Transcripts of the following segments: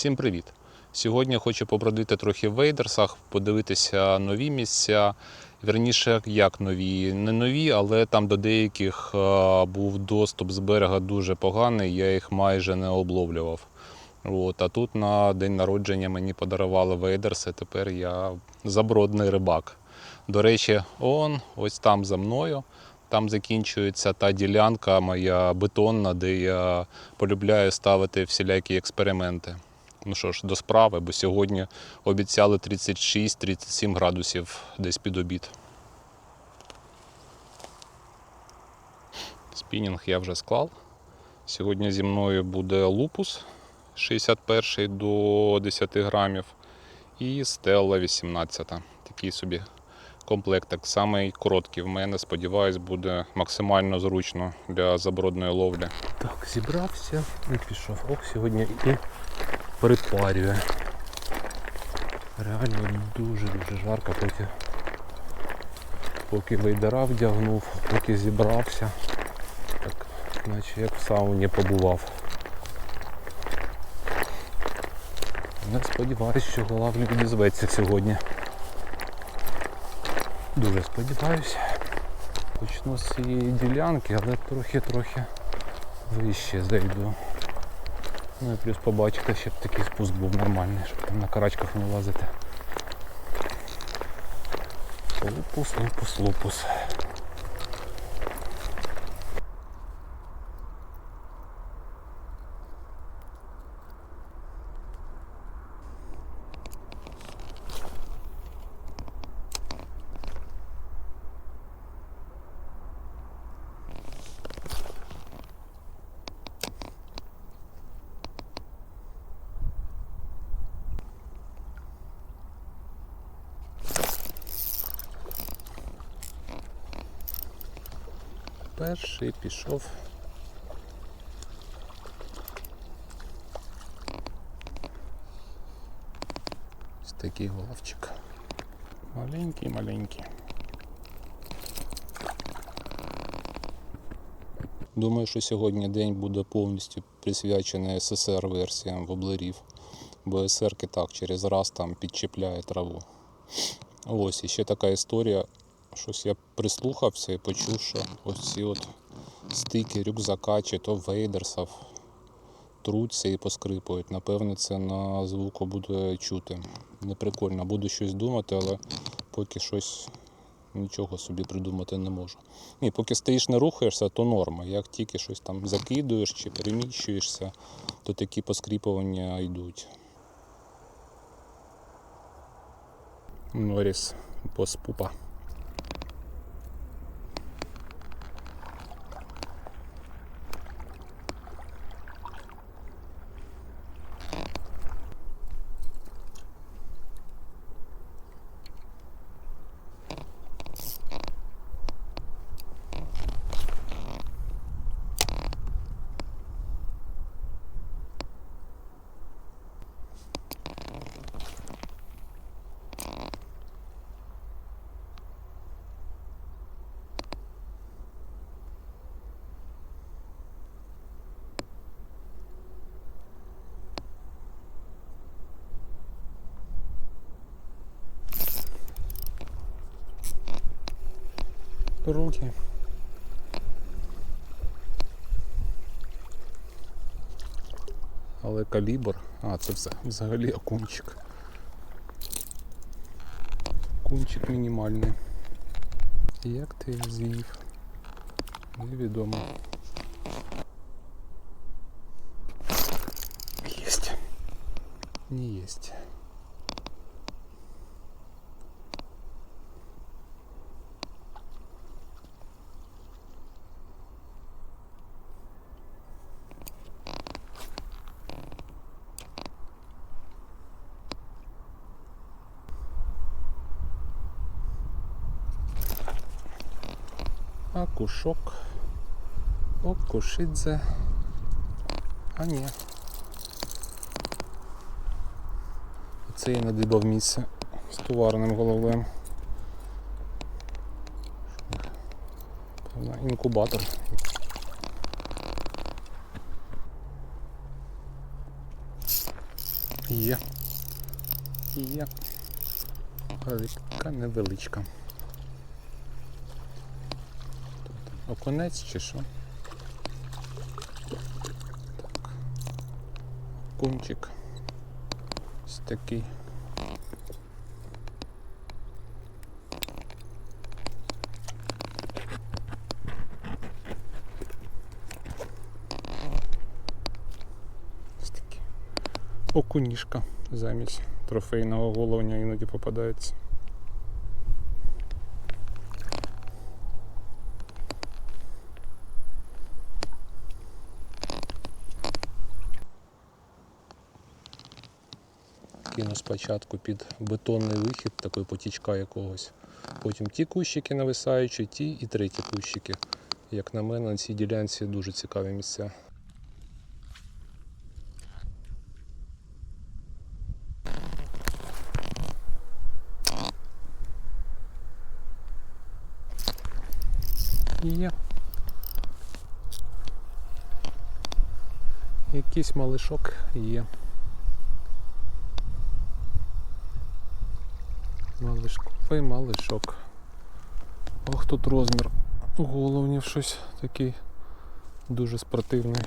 Всім привіт! Сьогодні хочу побродити трохи в Вейдерсах, подивитися нові місця. Вірніше, як нові, не нові, але там до деяких е, був доступ з берега дуже поганий, я їх майже не обловлював. От, а тут на день народження мені подарували Вейдерси, тепер я забродний рибак. До речі, он ось там за мною. Там закінчується та ділянка моя бетонна, де я полюбляю ставити всілякі експерименти. Ну що ж, до справи, бо сьогодні обіцяли 36-37 градусів десь під обід. Спінінг я вже склав. Сьогодні зі мною буде лупус 61 до 10 грамів і стелла 18. Такий собі комплектик. Самий короткий в мене, сподіваюсь, буде максимально зручно для забродної ловлі. Так, зібрався і пішов. Ох, сьогодні і припарює. Реально дуже-дуже жарко, поки, поки вейдера вдягнув, поки зібрався. Так, наче як в сауні побував. Я сподіваюся, що голавлі відізветься сьогодні. Дуже сподіваюся. Почну з цієї ділянки, але трохи-трохи вище зайду. Ну і плюс побачити, щоб такий спуск був нормальний, щоб там на карачках не лазити. Лупус, лупус, лупус. Перший пішов. Ось такий головчик. Маленький, маленький. Думаю, що сьогодні день буде повністю присвячений СССР версіям воблерів, бо СРки так через раз там підчіпляє траву. Ось і ще така історія. Щось я прислухався і почув, що ось ці от стики рюкзака чи то вейдерсів труться і поскрипують. Напевне, це на звуку буде чути. Неприкольно, буду щось думати, але поки щось нічого собі придумати не можу. Ні, поки стоїш не рухаєшся, то норма. Як тільки щось там закидуєш чи переміщуєшся, то такі поскріпування йдуть. Норіс поспупа. Руки. Але калібр, а це все взагалі окунчик. Кунчик мінімальний. Як ти його з'їв? Невідомо. Єсть. Не єсть. Акушок. Окушидзе. А ні. Це я надибав місце з товарним. Певно, інкубатор. Є. Є. Велика невеличка. Тут окунець чи що? Так. Кунчик. Ось такий. Окунішка замість трофейного головня іноді попадається. Кину спочатку під бетонний вихід, такий потічка якогось. Потім ті кущики нависаючі, ті і треті кущики. Як на мене, на цій ділянці дуже цікаві місця. Є. Якийсь малишок є. Малишковий малишок. Ох, тут розмір головнів щось такий дуже спортивний.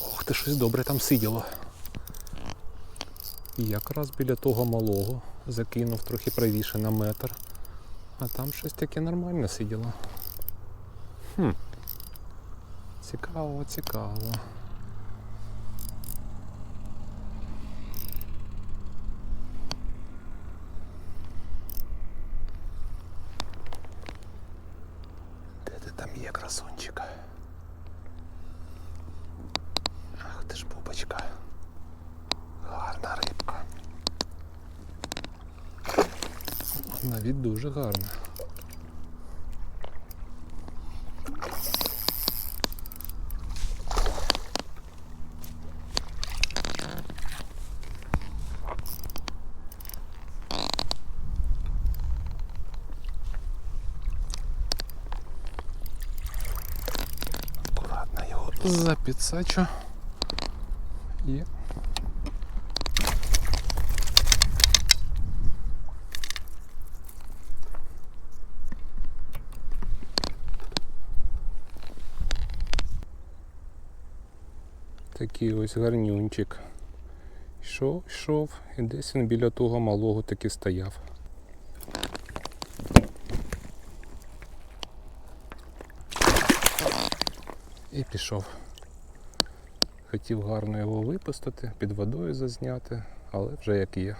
Ох, ти щось добре там сиділо. Якраз біля того малого закинув трохи правіше на метр. А там щось таке нормальне сиділо. Хм. Цікаво, цікаво. Де ти там є, красунчик? Ах ти ж бубочка. Гарна рибка. Навіть дуже гарна. Акуратно його запідсачу. І такий ось гарнюнчик. Йшов, йшов, і десь він біля того малого таки стояв. І пішов. Хотів гарно його випустити, під водою зазняти, але вже як є.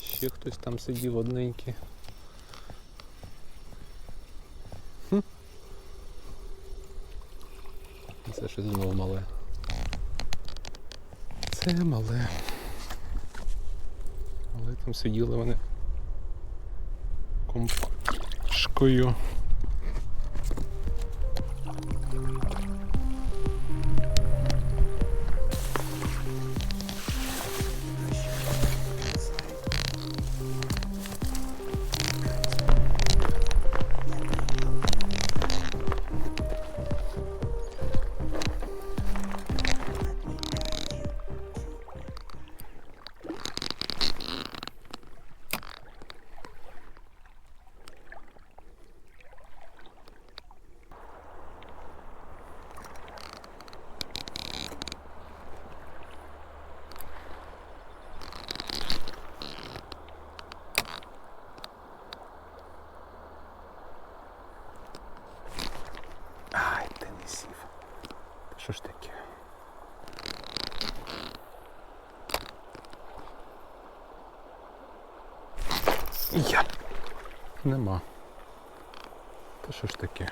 Ще хтось там сидів одненький. Це щось знову мале. Це мале. Але там сиділи вони компашкою. Нема. Та що ж таке?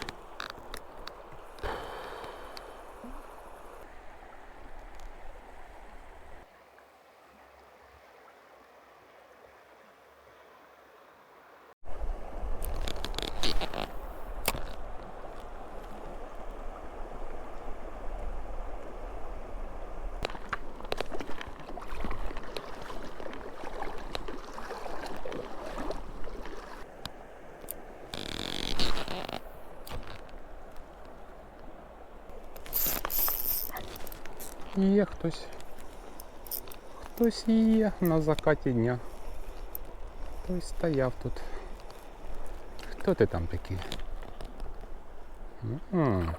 Є хтось. Хтось є на закаті дня. Хтось стояв тут. Хто ти там такий? М.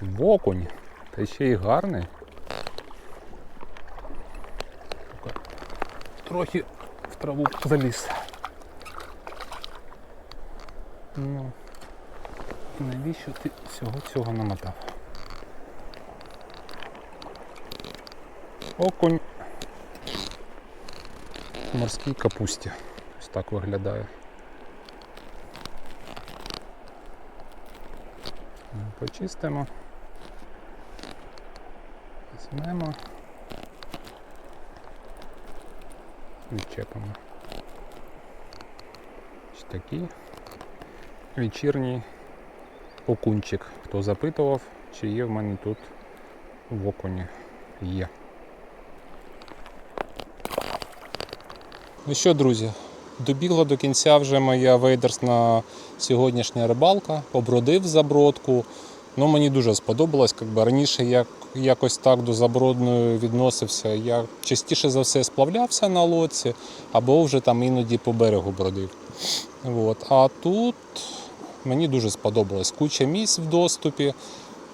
Вокунь. Та ще й гарний. Трохи в траву заліз. Ну, навіщо ти всього цього намотав? Окунь. В морській капусті. Ось так виглядає. Почистимо. Візьмемо. Відчепимо. Ось такий вечірній окунчик. Хто запитував, чи є в мене тут в окуні. Є. Ну що, друзі, добігла до кінця вже моя вейдерсна сьогоднішня рибалка. Обродив забродку. Ну, мені дуже сподобалось. Якби раніше я якось так до забродної відносився. Я частіше за все сплавлявся на лодці або вже там іноді по берегу бродив. От. А тут мені дуже сподобалось. Куча місць в доступі.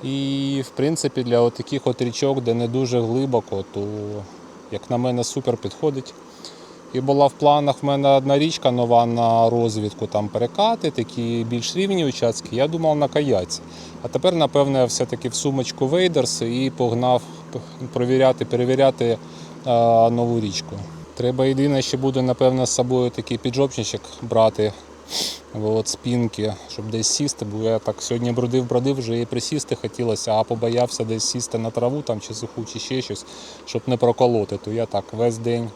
І, в принципі, для таких от річок, де не дуже глибоко, то, як на мене, супер підходить. І була в планах в мене одна річка нова на розвідку, там перекати, такі більш рівні участки. Я думав на каяці. А тепер, напевно, я все-таки в сумочку Вейдерс і погнав провіряти, перевіряти а, нову річку. Треба єдине, що буде, напевно, з собою такий піджопничок брати. От, спінки, щоб десь сісти, бо я так сьогодні бродив, бродив, вже і присісти хотілося, а побоявся десь сісти на траву там чи суху, чи ще щось, щоб не проколоти. То я так весь день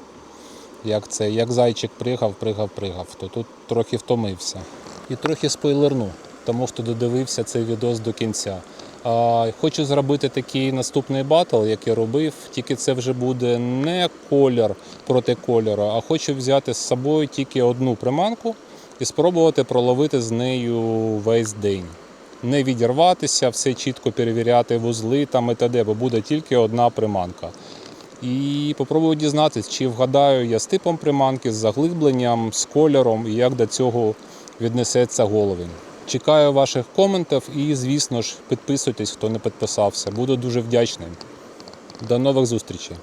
як це, як зайчик пригав, пригав, пригав, то тут трохи втомився. І трохи спойлерну, тому хто додивився цей відос до кінця. А, хочу зробити такий наступний батл, як я робив, тільки це вже буде не колір проти кольору, а хочу взяти з собою тільки одну приманку і спробувати проловити з нею весь день. Не відірватися, все чітко перевіряти вузли там і т.д., бо буде тільки одна приманка. І попробую дізнатися, чи вгадаю я з типом приманки, з заглибленням, з кольором і як до цього віднесеться головень. Чекаю ваших коментів і, звісно ж, підписуйтесь, хто не підписався. Буду дуже вдячний. До нових зустрічей!